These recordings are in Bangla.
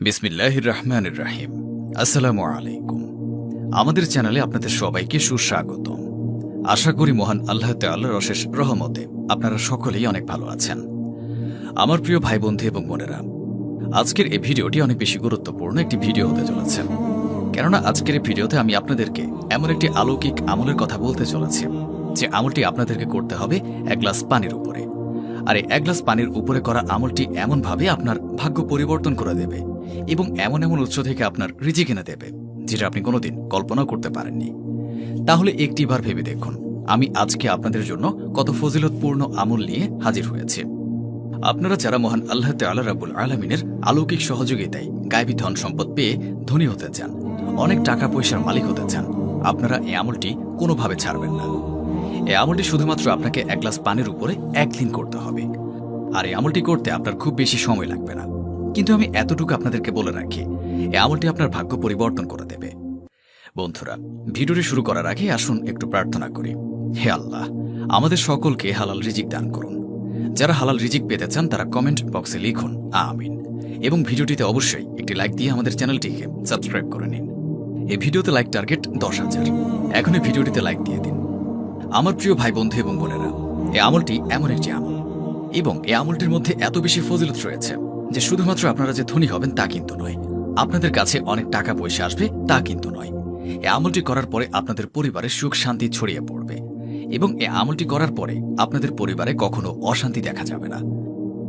বিসমিল্লাহির রহমানির রাহিম। আসসালামু আলাইকুম। আমাদের চ্যানেলে আপনাদের সবাইকে সুস্বাগত আশা করি মহান আল্লাহ তাল্লাহর অশেষ রহমতে আপনারা সকলেই অনেক ভালো আছেন। আমার প্রিয় ভাই বন্ধু এবং বোনেরা, আজকের এই ভিডিওটি অনেক বেশি গুরুত্বপূর্ণ একটি ভিডিও হতে চলেছে। কেননা আজকের এই ভিডিওতে আমি আপনাদেরকে এমন একটি আলৌকিক আমলের কথা বলতে চলেছি, যে আমলটি আপনাদেরকে করতে হবে এক গ্লাস পানির উপরে। আর এই এক গ্লাস পানির উপরে করা আমলটি এমনভাবে আপনার ভাগ্য পরিবর্তন করে দেবে এবং এমন এমন উৎস থেকে আপনার রিজি কিনে দেবে, যেটা আপনি কোনোদিন কল্পনাও করতে পারেননি। তাহলে একটিবার ভেবে দেখুন, আমি আজকে আপনাদের জন্য কত ফজিলতপূর্ণ আমল নিয়ে হাজির হয়েছে। আপনারা যারা মহান আল্লাহ তাল্লাহ রাবুল আলমিনের আলৌকিক সহযোগিতায় গায়েবী ধন সম্পদ পেয়ে ধনী হতে চান, অনেক টাকা পয়সার মালিক হতে চান, আপনারা এই আমলটি কোনোভাবে ছাড়বেন না। এই আমলটি শুধুমাত্র আপনাকে এক গ্লাস পানির উপরে একদিন করতে হবে। আর এই আমলটি করতে আপনার খুব বেশি সময় লাগবে না। কিন্তু আমি এতটুকু আপনাদেরকে বলে রাখি, এই আমলটি আপনার ভাগ্য পরিবর্তন করে দেবে। বন্ধুরা, ভিডিওটি শুরু করার আগে আসুন একটু প্রার্থনা করি। হে আল্লাহ, আমাদের সকলকে হালাল রিজিক দান করুন। যারা হালাল রিজিক পেতে চান, তারা কমেন্ট বক্সে লিখুন, আমিন। এবং ভিডিওটিতে অবশ্যই একটি লাইক দিয়ে আমাদের চ্যানেলটিকে সাবস্ক্রাইব করে নিন। এই ভিডিওতে লাইক টার্গেট দশ হাজার। এখনই ভিডিওটিতে লাইক দিয়ে দিন। আমার প্রিয় ভাই বন্ধু এবং বোনেরা, এই আমলটি এমন একটি আমল। এবং এই আমলটির মধ্যে এত বেশি ফজিলত রয়েছে যে শুধুমাত্র আপনারা যে ধনী হবেন তা কিন্তু নয়, আপনাদের কাছে অনেক টাকা পয়সা আসবে তা কিন্তু নয়। এই আমলটি করার পরে আপনাদের পরিবারে সুখ, শান্তি ছড়িয়ে পড়বে এবং এই আমলটি করার পরে আপনাদের পরিবারে কখনো অশান্তি দেখা যাবে না।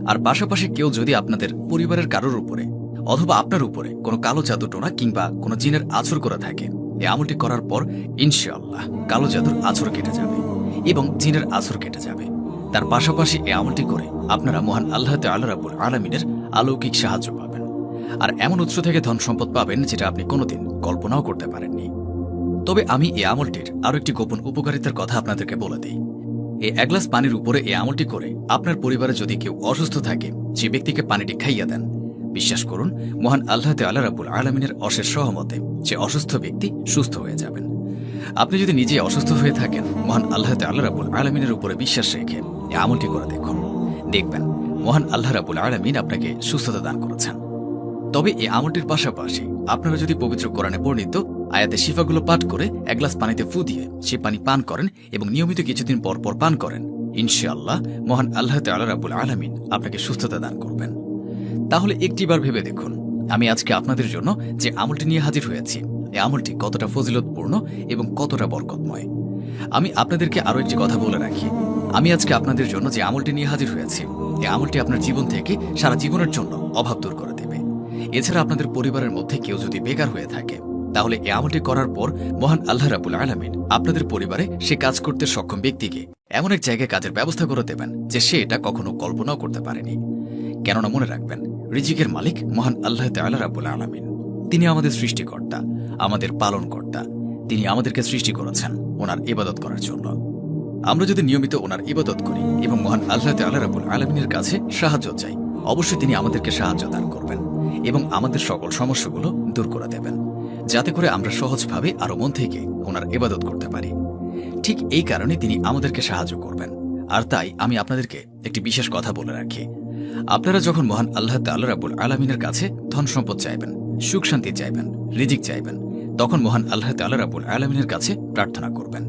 আর পাশাপাশি কেউ যদি আপনাদের পরিবারের কারোর উপরে অথবা আপনার উপরে কোনো কালো জাদু টোনা কিংবা কোনো জিনের আছর করে থাকে এই আমলটি করার পর ইনশাআল্লাহ কালো জাদুর আছর কেটে যাবে এবং জিনের আছর কেটে যাবে। তার পাশাপাশি এই আমলটি করে আপনারা মহান আল্লাহ আল্লাহ রাবুল আলমিনের আলৌকিক সাহায্য পাবেন। আর এমন উৎস থেকে ধন সম্পদ পাবেন যেটা আপনি কোনোদিন কল্পনাও করতে পারেননি। তবে আমি এই আমলটির আরও একটি গোপন উপকারিতার কথা আপনাদেরকে বলে দিই। এই এক গ্লাস পানির উপরে এই আমলটি করে আপনার পরিবারে যদি কেউ অসুস্থ থাকে, যে ব্যক্তিকে পানিটি খাইয়া দেন বিশ্বাস করুন, মহান আল্লাহ আল্লাহ রাবুল আলমিনের অশেষ সহমতে সে অসুস্থ ব্যক্তি সুস্থ হয়ে যাবেন। আপনি যদি নিজে অসুস্থ হয়ে থাকেন, মহান আল্লাহ আল্লাহ রাবুল আলমিনের উপরে বিশ্বাস রেখে আমলটি করে দেখুন। দেখবেন, মহান আল্লাহ রাবুল আলমিন আপনাকে সুস্থতা দান করেছেন। তবে এই আমলটির পাশাপাশি আপনারা যদি পবিত্র কোরআনে বর্ণিত আয়াতে শিফাগুলো পাঠ করে এক গ্লাস পানিতে ফু দিয়ে সে পানি পান করেন এবং নিয়মিত কিছুদিন পর পর পান করেন, ইনশাআল্লাহ মহান আল্লাহ তাল্লাহ রাবুল আলমিন আপনাকে সুস্থতা দান করবেন। তাহলে একটিবার ভেবে দেখুন। আমি আজকে আপনাদের জন্য যে আমলটি নিয়ে হাজির হয়েছি এই আমলটি কতটা ফজিলতপূর্ণ এবং কতটা বরকতময়। আমি আপনাদেরকে আরও একটি কথা বলে রাখি। আমি আজকে আপনাদের জন্য যে আমলটি নিয়ে হাজির হয়েছি এই আমলটি আপনার জীবন থেকে সারা জীবনের জন্য অভাব দূর করে দেবে। এছাড়া আপনাদের পরিবারের মধ্যে কেউ যদি বেকার হয়ে থাকে, তাহলে এ আমলটি করার পর মহান আল্লাহ রাবুল আলমিন আপনাদের পরিবারে সে কাজ করতে সক্ষম ব্যক্তিকে এমন এক জায়গায় কাজের ব্যবস্থা করে দেবেন যে সে এটা কখনো কল্পনাও করতে পারেনি। কেননা মনে রাখবেন রিজিকের মালিক মহান আল্লাহ তাল্লাহ রাবুল আলমিন। তিনি আমাদের সৃষ্টিকর্তা, আমাদের পালনকর্তা। তিনি আমাদেরকে সৃষ্টি করেছেন ওনার ইবাদত করার জন্য। আমরা যদি নিয়মিত ওনার ইবাদত করি এবং মহান আল্লাহ তাল্লাহ রাবুল আলমিনের কাছে সাহায্য চাই, অবশ্যই তিনি আমাদেরকে সাহায্য দান করবেন এবং আমাদের সকল সমস্যাগুলো দূর করে দেবেন, যাতে করে আমরা সহজভাবে আরও মন থেকে ওনার ইবাদত করতে পারি। ঠিক এই কারণে তিনি আমাদেরকে সাহায্য করবেন। আর তাই আমি আপনাদেরকে একটি বিশেষ কথা বলে রাখি। আপনারা যখন মহান আল্লাহ তাল্লাহ রাবুল আলমিনের কাছে ধন সম্পদ চাইবেন, সুখ শান্তি চাইবেন, রিজিক চাইবেন, তখন মহান আল্লাহ তাল্লাহ রাবুল আলমিনের কাছে প্রার্থনা করবেন।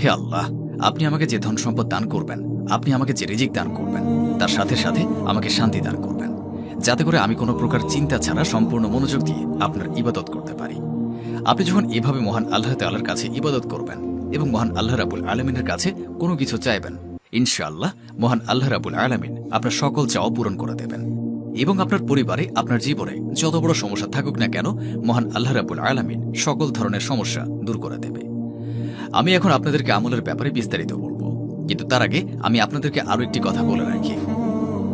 হে আল্লাহ, আপনি আমাকে যে ধন সম্পদ দান করবেন, আপনি আমাকে যে রিজিক দান করবেন, তার সাথে সাথে আমাকে শান্তি দান করবেন। যাতে করে আমি কোনো প্রকার চিন্তা ছাড়া সম্পূর্ণ মনোযোগ দিয়ে আপনার ইবাদত করতে পারি। আপনি যখন এভাবে মহান আল্লাহ তাল্লাহর কাছে ইবাদত করবেন এবং মহান আল্লাহ রাবুল আলমিনের কাছে কোনো কিছু চাইবেন ইনশাআল্লাহ মহান আল্লাহ রাবুল আলমিন আপনার সকল চাওয়া পূরণ করে দেবেন। এবং আপনার পরিবারে, আপনার জীবনে যত বড় সমস্যা থাকুক না কেন, মহান আল্লাহ রাবুল আলমিন সকল ধরনের সমস্যা দূর করে দেবে। আমি এখন আপনাদেরকে আমলের ব্যাপারে বিস্তারিত বলব। কিন্তু তার আগে আমি আপনাদেরকে আরও একটি কথা বলে রাখি।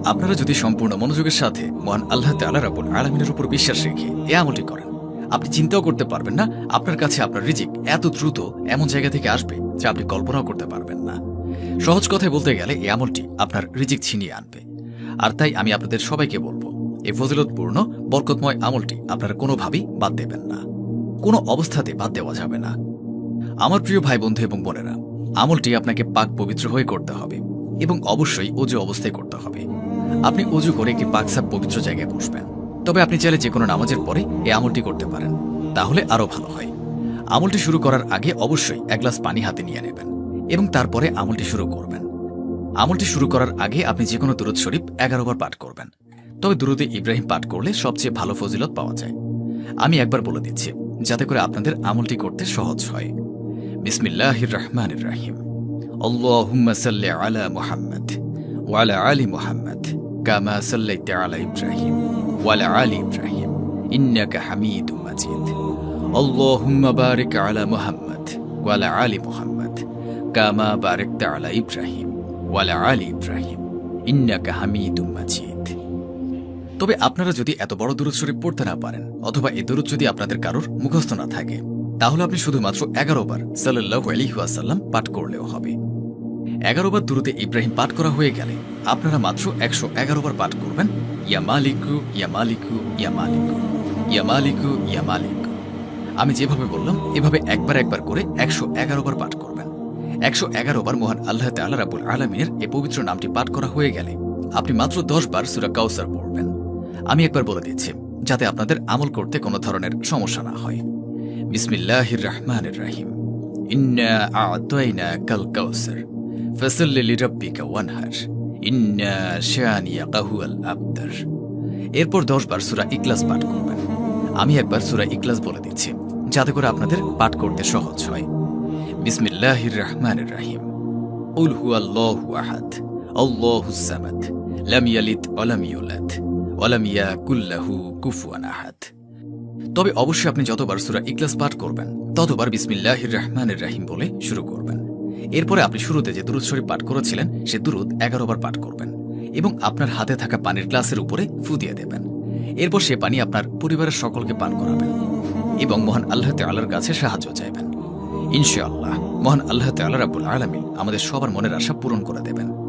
আপনারা যদি সম্পূর্ণ মনোযোগের সাথে মহান আল্লাহ তাল্লাহ রাবুল আলমিনের উপর বিশ্বাস রেখে এ আমলটি করেন, আপনি চিন্তাও করতে পারবেন না, আপনার কাছে আপনার রিজিক এত দ্রুত এমন জায়গা থেকে আসবে যা আপনি কল্পনাও করতে পারবেন না। সহজ কথায় বলতে গেলে এই আমলটি আপনার রিজিক ছিনিয়ে আনবে। আর তাই আমি আপনাদের সবাইকে বলব এই ফজিলতপূর্ণ, বরকতময় আমলটি আপনারা কোনোভাবেই বাদ দেবেন না। কোনো অবস্থাতে বাদ দেওয়া যাবে না। আমার প্রিয় ভাই বন্ধু এবং বোনেরা, আমলটি আপনাকে পাক পবিত্র হয়ে করতে হবে এবং অবশ্যই অজু অবস্থায় করতে হবে। আপনি অজু করে একটি পাকসাপ পবিত্র জায়গায় বসবেন। তবে আপনি চাইলে যে কোনো নামাজের পরে এই আমলটি করতে পারেন, তাহলে আরও ভালো হয়। আমলটি শুরু করার আগে অবশ্যই এক গ্লাস পানি হাতে নিয়ে নেবেন। এবং তারপরে আমলটি শুরু করবেন। আমলটি শুরু করার আগে আপনি যে কোনো দুরুদ শরীফ এগারো বার পাঠ করবেন। তবে দুরুদে ইব্রাহিম পাঠ করলে সবচেয়ে ভালো ফজিলত পাওয়া যায়। আমি একবার বলে দিচ্ছি, যাতে করে আপনাদের আমলটি করতে সহজ হয়। বিসমিল্লাহির রহমানির রাহিম। আল্লাহুম্মা সাল্লি আলা মুহাম্মদ ওয়ালা আলি মুহাম্মদ কামা সাল্লাইতা আলা ইব্রাহিম ওয়ালা আলি ইব্রাহিম। ইন্নাকা হামিদুম মাজিদ। আল্লাহুম্মা বারিক আলা মুহাম্মদ ওয়ালা আলি মুহাম্মদ কামা বারিকতা আলা ইব্রাহিম ওয়ালা আলি ইব্রাহিম ইন্নাকা হামিদুম মাজিদ তবে আপনারা যদি এত বড় দূরত শরীফ পড়তে না পারেন, অথবা এই দূরত যদি আপনাদের কারোর মুখস্থ না থাকে, তাহলে আপনি শুধুমাত্র এগারো বার সাল্লাহ আলিহাসাল্লাম পাঠ করলেও হবে। এগারো বার দূরতে ইব্রাহিম পাঠ করা হয়ে গেলে আপনারা মাত্র একশো এগারো বার পাঠ করবেন, ইয়া মালিকু ইয়া মালিকু ইয়া মালিকু ইয়া মালিকু ইয়া মালিকু। আমি যেভাবে বললাম, এভাবে একবার একবার করে একশো এগারো বার পাঠ একশো এগারো বার মহান আল্লাহ তাল্লাহ রাবুল আলমিনের এই পবিত্র নামটি পাঠ করা হয়ে গেলে আপনি মাত্র দশ বার সুরা কাউসার পড়বেন। আমি একবার বলে দিচ্ছি, যাতে আপনাদের আমল করতে কোনো ধরনের সমস্যা না হয়। বিসমিল্লাহির রহমানির রাহিম। কাল এরপর দশ বার সূরা ইখলাস পাঠ করবেন। আমি একবার সুরা ইকলাস বলে দিচ্ছি, যাতে করে আপনাদের পাঠ করতে সহজ হয়। বিসমিল্লাহির রহমানির রাহিম উল হুয়াল্লাহু আহাদ, আল্লাহুস সামাদ, লাম ইয়ালিদ ওয়া লাম ইউলাদ, ওয়া লাম ইয়াকুল কুফুয়ান আহাদ। তবে অবশ্যই আপনি যতবার সুরা ইকলাস পাঠ করবেন, ততবার বিসমিল্লাহির রহমানির রাহিম বলে শুরু করবেন। এরপরে আপনি শুরুতে যে দুরুদ শরীফ পাঠ করেছিলেন, সে দুরুদ এগারো বার পাঠ করবেন এবং আপনার হাতে থাকা পানির গ্লাসের উপরে ফু দিয়ে দেবেন। এরপর সে পানি আপনার পরিবারের সকলকে পান করাবেন এবং মহান আল্লাহ তাল্লাহর কাছে সাহায্য চাইবেন। ইনশাআল্লাহ। মহান আল্লাহ তাল্লা রাবুল আলমিন আমাদের সবার মনের আশা পূরণ করে দেবেন।